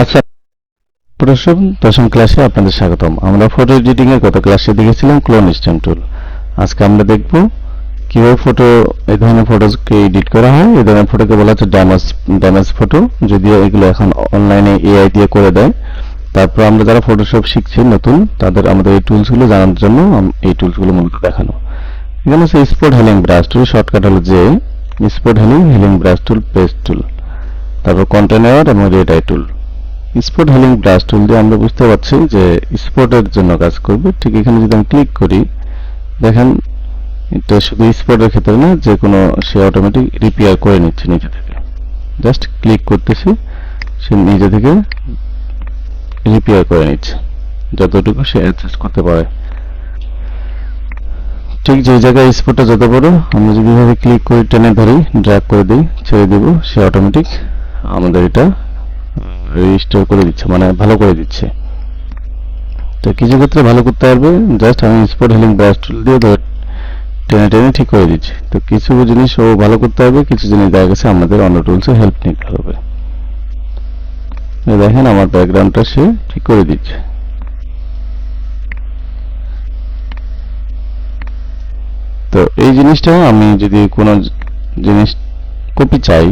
আচ্ছা প্রথম দশম ক্লাসে আপনাদের স্বাগতম। আমরা ফটো এডিটিং এর গত ক্লাসে দেখেছিলাম ক্লোন স্টেম টুল আজকে আমরা দেখব কীভাবে ফটো এই ধরনের ফটোকে এডিট করা হয় এই ধরনের ফটোকে বলা হচ্ছে ড্যামেজ ড্যামেজ ফটো যদিও এগুলো এখন অনলাইনে এআই দিয়ে করে দেয়। তারপর আমরা যারা ফটোশপ শিখছি, নতুন, তাদের আমাদের এই টুলসগুলো জানার জন্য এই টুলসগুলো মূলত দেখানো। এখানে হচ্ছে spot healing brush tool shortcut হলো যে spot healing healing brush tool paste tool তারপর কন্টেনার এবং red eye tool spot healing brush tool দিয়ে আমরা বুঝতে পারছি যে স্পটের জন্য কাজ করবে। ঠিক এখানে যদি আমি ক্লিক করি, দেখেন, এটা শুধু স্পটের ক্ষেত্রে না, যে কোনো সে অটোমেটিক রিপেয়ার করে নিচ্ছে নিজে থেকে। জাস্ট ক্লিক করতেছি, সে নিজে থেকে রিপেয়ার করে নিচ্ছে, যতটুকু সে অ্যাডজাস্ট করতে পারে। ঠিক যে জায়গায় স্পটটা যত বড়, আমরা যদি ক্লিক করে, টেনে ধরি ড্র্যাগ করে দিই, ছেড়ে দেব, সে অটোমেটিক আমাদের এটা রেজিস্টার করে দিচ্ছে মানে ভালো করে দিচ্ছে। তো কিছু ক্ষেত্রে ভালো করতে পারবে জাস্ট আমি স্পট হিলিং ব্রাশ টুল দিয়ে ধর, টেনে টেনে ঠিক করে দিচ্ছি। তো কিছু জিনিস ও ভালো করতে হবে কিছু জিনিস দেখা গেছে আমাদের অন্য টুলসে হেল্প নিতে হবে। দেখেন আমার ব্যাকগ্রাউন্ডটা সে ঠিক করে দিচ্ছে। তো এই জিনিসটা আমি যদি কোনো জিনিস কপি চাই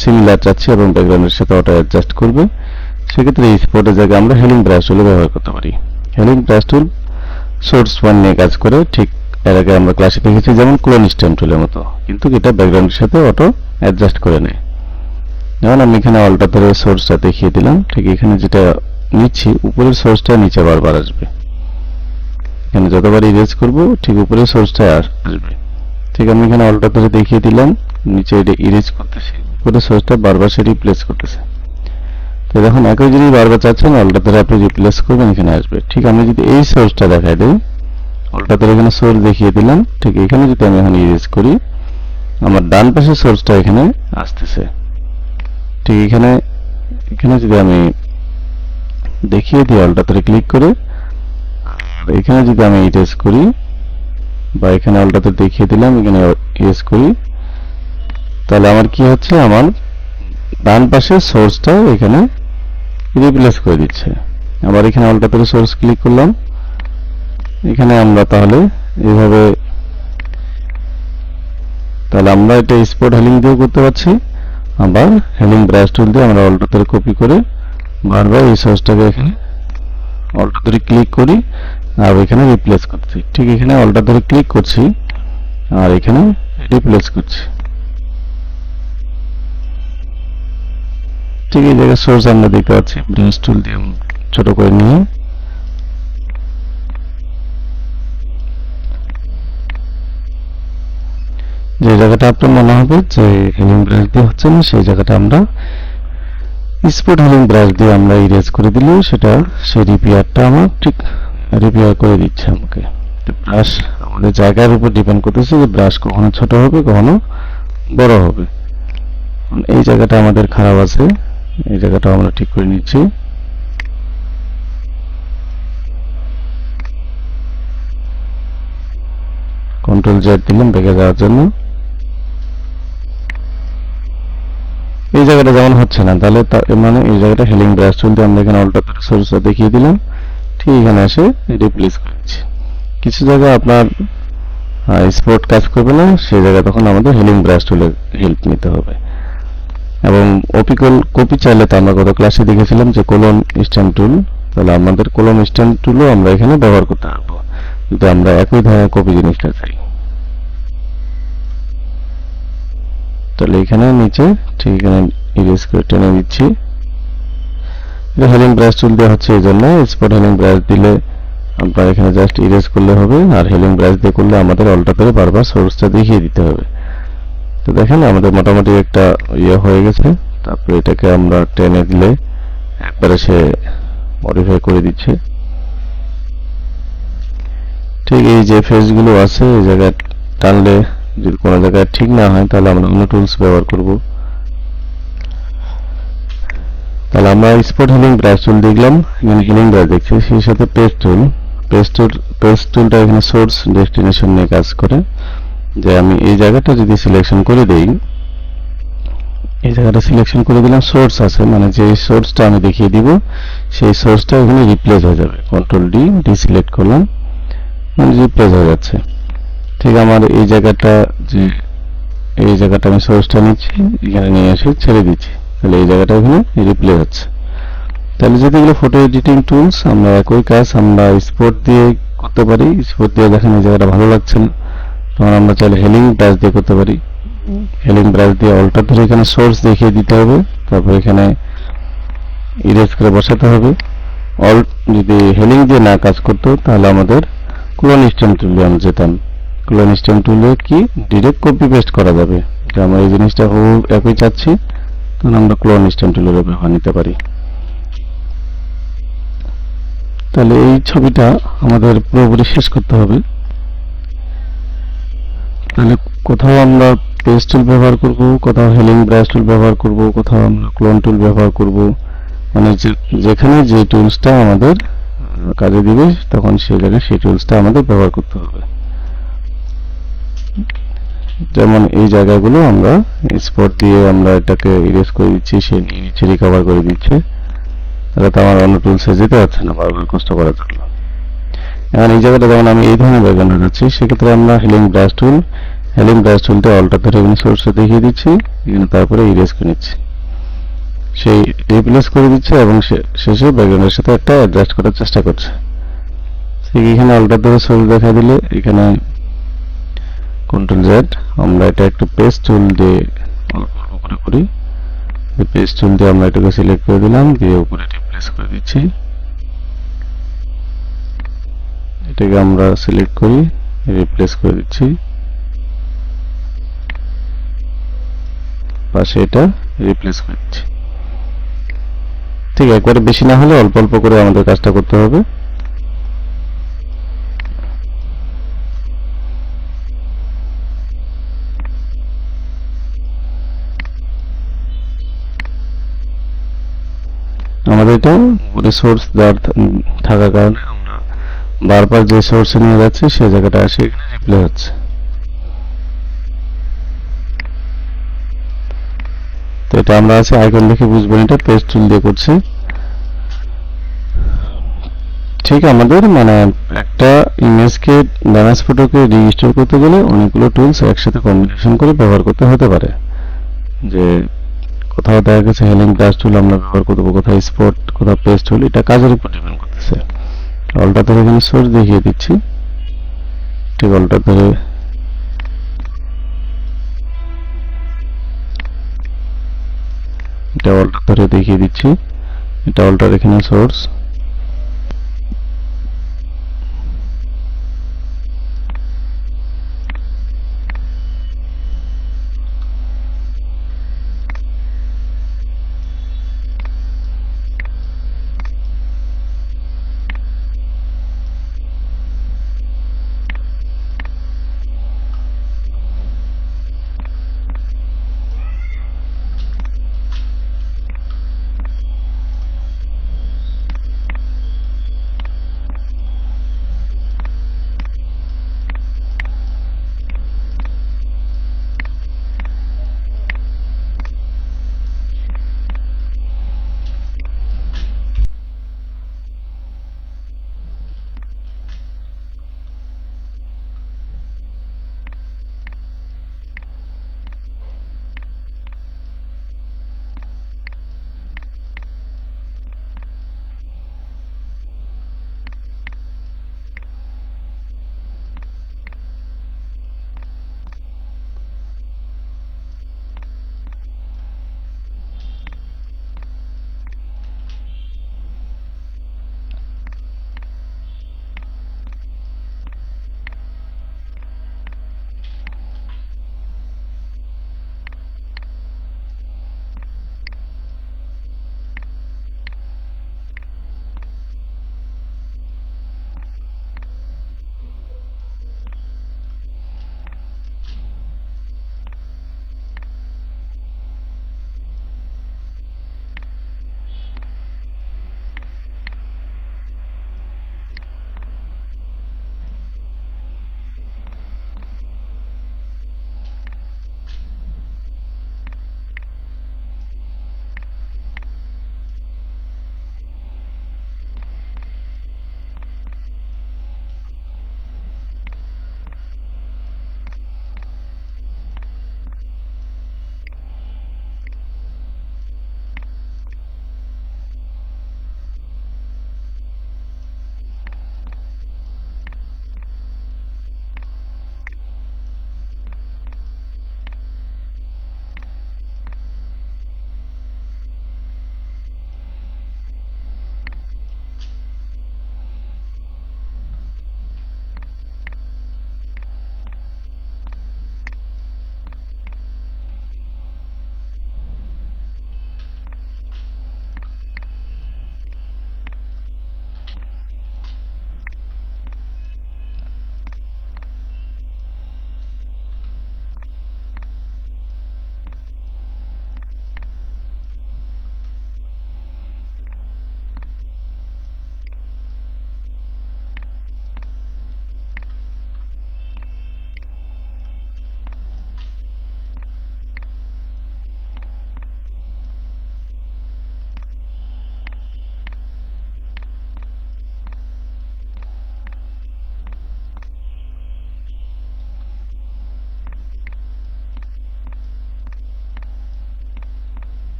সিমিলার চাচ্ছি এবং ব্যাকগ্রাউন্ডের সাথে ওটা অ্যাডজাস্ট করবে। সেক্ষেত্রে এই স্পটের জায়গায় আমরা হেলিং ব্রাশ টুল ব্যবহার করতে পারি। Healing brush tool source one নিয়ে কাজ করে ঠিক এর আগে আমরা ক্লাসে দেখেছি যেমন ক্লোন স্ট্যাম্প টুলের মতো। কিন্তু এটা ব্যাকগ্রাউন্ডের সাথে অটো অ্যাডজাস্ট করে নেয়। যেমন আমি এখানে অল্টা ধরে সোর্সটা দেখিয়ে দিলাম। ঠিক এখানে যেটা নিচ্ছি, উপরের সোর্সটা নিচে বারবার আসবে। এখানে যতবার ইরেজ করব, ঠিক উপরের সোর্সটা আসবে। ঠিক আমি এখানে অল্টা ধরে দেখিয়ে দিলাম। নিচে এটা ইরেজ করতেছি। উপরের সোর্সটা বারবার সে রিপ্লেস করতেছে। তো দেখুন, একই জিনিস বারবার চাচ্ছেন অল্টা ধরে আপনি রিপ্লেস করবেন, এখানে আসবে। ঠিক আমি যদি এই সোর্সটা দেখাই দিই অল্টা ধরে এখানে সোর্স দেখিয়ে দিলাম। ঠিক এখানে যদি আমি এখন ইরেজ করি, আমার ডান পাশের সোর্সটা এখানে আসতেছে। ঠিক এখানে এখানে যদি আমি দেখিয়ে দিই অল্টা ধরে ক্লিক করে এখানে যদি আমি ইরেজ করি, বা এখানে অল্টাতে দেখিয়ে দিলাম, এখানে ইরেজ করি তাহলে আমার কি হচ্ছে? আমার ডান পাশের সোর্সটা এখানে রিপ্লেস করে দিচ্ছে। আবার এখানে অল্টাতে সোর্স ক্লিক করলাম। এখানে আমরা তাহলে এইভাবে তাহলে আমরা এটা স্পট হেলিং দিয়েও করতে পারছি। আবার হেলিং ব্রাশ টুল দিয়ে আমরা অল্টাতে কপি করে বারবার এই সোর্সটাকে এখানে অল্টা ধরে ক্লিক করি আর এখানে রিপ্লেস করছি। ঠিক এখানে অল্টা ধরে ক্লিক করছি আর এখানে রিপ্লেস করছি। ঠিক এই জায়গায় সোর্স আমরা দেখতে পাচ্ছি। ব্রাশ টুল দিয়ে ছোট করে নিয়ে। যে জায়গাটা আপনার মনে হবে যে হেলিং ব্রাশ দিয়ে হচ্ছে না সেই জায়গাটা আমরা স্পট হেলিং ব্রাশ দিয়ে আমরা ইরেজ করে দিলেও সেটা সেই রিপেয়ারটা আমার ঠিক রিপেয়ার করে দিচ্ছে আমাকে। ব্রাশ আমাদের জায়গার উপর ডিপেন্ড করতেছে যে ব্রাশ কখনো ছোট হবে কখনো বড় হবে। এই জায়গাটা আমাদের খারাপ আছে। এই জায়গাটা আমরা ঠিক করে নিচ্ছি। কন্ট্রোল জেড দিলাম, বেগে যাওয়ার জন্য। এই জায়গাটা যেমন হচ্ছে না, তাহলে মানে এই জায়গাটা হেলিং ব্রাশ দিয়ে আমরা এখানে অল্টা করে সোর্সটা দেখিয়ে দিলাম। ঠিক এখানে এসে রিপ্লেস করে দিচ্ছি কিছু জায়গায় আপনার স্পট কাজ করবে না, সেই জায়গায় তখন আমাদের হেলিং ব্রাশ টুলের হেল্প নিতে হবে। এবং অপিকল কপি চাইলে তো আমরা গত ক্লাসে দেখেছিলাম যে কোলন স্ট্যান্ড টুল তাহলে আমাদের কোলন স্ট্যান্ড টুলও আমরা এখানে ব্যবহার করতে পারব। কিন্তু আমরা একই ধরনের কপি জিনিসটা চাই। তাহলে এখানে নিচে, ঠিক এখানে ইরেজ করে টেনে দিচ্ছি। হেলিং ব্রাশ টুল দেওয়া হচ্ছে এই জন্য স্পট হেলিং ব্রাশ দিলে আপনার এখানে জাস্ট ইরেজ করলে হবে, আর হেলিং ব্রাশ দিয়ে করলে আমাদের অল্টা করে বারবার সোর্সটা দেখিয়ে দিতে হবে। তো দেখেন, আমাদের মোটামুটি একটা ইয়ে হয়ে গেছে। তারপরে এটাকে আমরা টেনে দিলে একবারে সে মডিফাই করে দিচ্ছে। ঠিক এই যে ফেসগুলো আছে, এই জায়গায় টানলে যদি কোনো জায়গায় ঠিক না হয়, তাহলে আমরা অন্য টুলস ব্যবহার করব। তাহলে আমরা স্পট হিলিং ব্রাশ টুল দেখলাম, এখানে হিলিং ব্রাশ দেখছি, সেই সাথে paste tool paste tool paste টুলটা এখানে সোর্স ডেস্টিনেশন নিয়ে কাজ করে। যে আমি এই জায়গাটা যদি সিলেকশন করে দেই, এই জায়গাটা সিলেকশন করে দিলাম সোর্স আছে মানে যে সোর্সটা আমি দেখিয়ে দিব, সেই সোর্সটা এখানে রিপ্লেস হয়ে যাবে। কন্ট্রোল ডি ডিসিলেক্ট করলাম মানে রিপ্লেস হয়ে যাচ্ছে। ঠিক আমার এই জায়গাটা যে, এই জায়গাটা আমি সোর্সটা নিচ্ছি, এখানে নিয়ে এসে ছেড়ে দিচ্ছি। তাহলে এই জায়গাটা এখানে রিপ্লে হচ্ছে। তাহলে যদি এগুলো ফটো এডিটিং টুলস আমরা একই কাজ, আমরা স্পোর্ট দিয়ে করতে পারি। স্পোর্ট দিয়ে দেখেন এই জায়গাটা ভালো লাগছে না। তখন আমরা চাইলে হেলিং ব্রাশ দিয়ে করতে পারি। হেলিং ব্রাশ দিয়ে অল্টার ধরে এখানে সোর্স দেখিয়ে দিতে হবে। তারপর এখানে ইরেজ করে বসাতে হবে। অল যদি হেলিং দিয়ে না কাজ করতো তাহলে আমাদের ক্লোন স্টেম টুলে আমরা যেতাম। ক্লোন স্টেম টুলে কি? ডিরেক্ট কপি পেস্ট করা যাবে। যে আমরা এই জিনিসটা একই চাচ্ছি। তখন আমরা ক্লোন স্টেম টুলের ব্যবহার নিতে পারি। তাহলে এই ছবিটা আমাদের পুরোপুরি শেষ করতে হবে। তাহলে কোথাও আমরা পেস্ট টুল ব্যবহার করব, কোথাও হেলিং ব্রাশ টুল ব্যবহার করব, কোথাও আমরা ক্লোন টুল ব্যবহার করব। মানে যেখানে যে টুলসটা আমাদের কাজে দিবে, তখন সেই জায়গায় সেই টুলসটা আমাদের ব্যবহার করতে হবে। যেমন এই জায়গাগুলো আমরা স্পট দিয়ে আমরা এটাকে ইরেজ করে দিচ্ছি, সে নিচে রিকভার করে দিচ্ছে। তাহলে তো আমার অন্য টুলসে যেতে পারছে না, বারবার কষ্ট করার জন্য। এখন এই জায়গাটা যেমন আমি এই ধরনের ব্যাকগ্রাউন্ড যাচ্ছি সেক্ষেত্রে আমরা healing brush tool healing brush টুলটা অল্টার ধরে এখানে সোর্সে দেখিয়ে দিচ্ছি, এখানে তারপরে ইরেজ করে নিচ্ছি। সেই রিপ্লেস করে দিচ্ছে এবং শেষে ব্যাকগ্রাউন্ডের সাথে একটা অ্যাডজাস্ট করার চেষ্টা করছে। ঠিক এখানে অল্টার ধরে সোর্স দেখা দিলে, এখানে কন্ট্রোল জেড আমরা এটা একটু পেস্ট টুল দিয়ে করি। পেস্ট টুল দিয়ে আমরা এটাকে সিলেক্ট করে দিলাম, দিয়ে উপরে রিপ্লেস করে দিচ্ছি। এটাকে আমরা সিলেক্ট করি রিপ্লেস করে দিচ্ছি। পাশে এটা রিপ্লেস করে দিচ্ছি। ঠিক, একবারে বেশি না হলে অল্প অল্প করে আমাদের কাজটা করতে হবে। আমাদের এটা রিসোর্স দেওয়ার থাকার কারণে বারবার যে সোর্সে নিয়ে যাচ্ছে সেই জায়গাটা আসে এখানে রিপ্লে হচ্ছে। তো এটা আমরা আছে আইকন দেখে বুঝব না, এটা পেস্ট টুল দিয়ে করছি। ঠিক আমাদের মানে একটা ইমেজকে ড্যামেজ ফটোকে রিস্টোর করতে গেলে অনেকগুলো টুলস একসাথে কম্বিনেশন করে ব্যবহার করতে হতে পারে। যে কোথাও দেখা গেছে হেলিং ব্রাশ টুল আমরা ব্যবহার করব, কোথাও স্পট কোথাও পেস্ট টুল এটা কাজের উপর ডিপেন্ড করতেছে। অলটা ধরে এখানে সোর্স দেখিয়ে দিচ্ছি। ঠিক অলটা ধরে এটা অলটা ধরে দেখিয়ে দিচ্ছি। এটা অল্টার এখানে সোর্স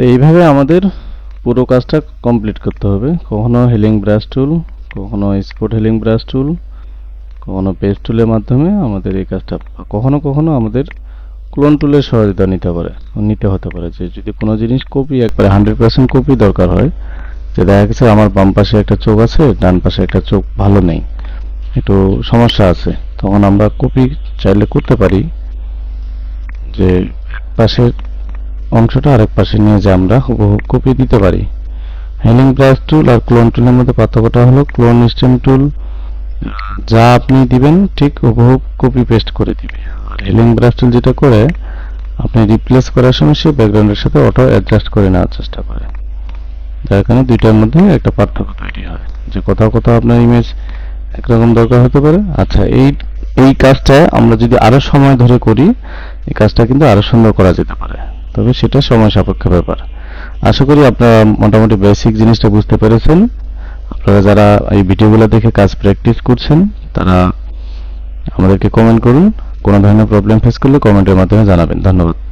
তো এইভাবে আমাদের পুরো কাজটা কমপ্লিট করতে হবে। কখনো হিলিং ব্রাশ টুল কখনো স্পট হিলিং ব্রাশ টুল কখনো পেস্ট টুলের মাধ্যমে আমাদের এই কাজটা কখনো কখনো আমাদের ক্লোন টুলের সহায়তা নিতে পারে, নিতে হতে পারে। যে যদি কোনো জিনিস কপি একবারে হান্ড্রেড পার্সেন্ট কপি দরকার হয়, যে দেখা গেছে আমার বাম পাশে একটা চোখ আছে, ডান পাশে একটা চোখ ভালো নেই, একটু সমস্যা আছে, তখন আমরা কপি চাইলে করতে পারি যে পাশের অংশটা আরেক পাশে নিয়ে যে আমরা হুবহু কপি দিতে পারি। হেলিং ব্রাশ টুল আর ক্লোন টুলের মধ্যে পার্থক্যটা হলো ক্লোন স্টেম টুল যা আপনি দিবেন, ঠিক হুবহু কপি পেস্ট করে দিবে। আর হেলিং ব্রাশ টুল যেটা করে, আপনি রিপ্লেস করার সময় সে ব্যাকগ্রাউন্ডের সাথে অটো অ্যাডজাস্ট করে নেওয়ার চেষ্টা করে। যার কারণে দুইটার মধ্যে একটা পার্থক্য তৈরি হয়। যে কোথাও কোথাও আপনার ইমেজ একরকম দরকার হতে পারে। আচ্ছা এই এই কাজটা আমরা যদি আরও সময় ধরে করি, এই কাজটা কিন্তু আরও সুন্দর করা যেতে পারে। তবে সেটা সময় সাপেক্ষ ব্যাপার। আশা করি আপনারা মোটামুটি বেসিক জিনিসটা বুঝতে পেরেছেন। আপনারা যারা এই ভিডিওগুলো দেখে কাজ প্র্যাকটিস করছেন, তারা আমাদেরকে কমেন্ট করুন। কোনো ধরনের প্রবলেম ফেস করলে কমেন্টের মাধ্যমে জানাবেন। ধন্যবাদ।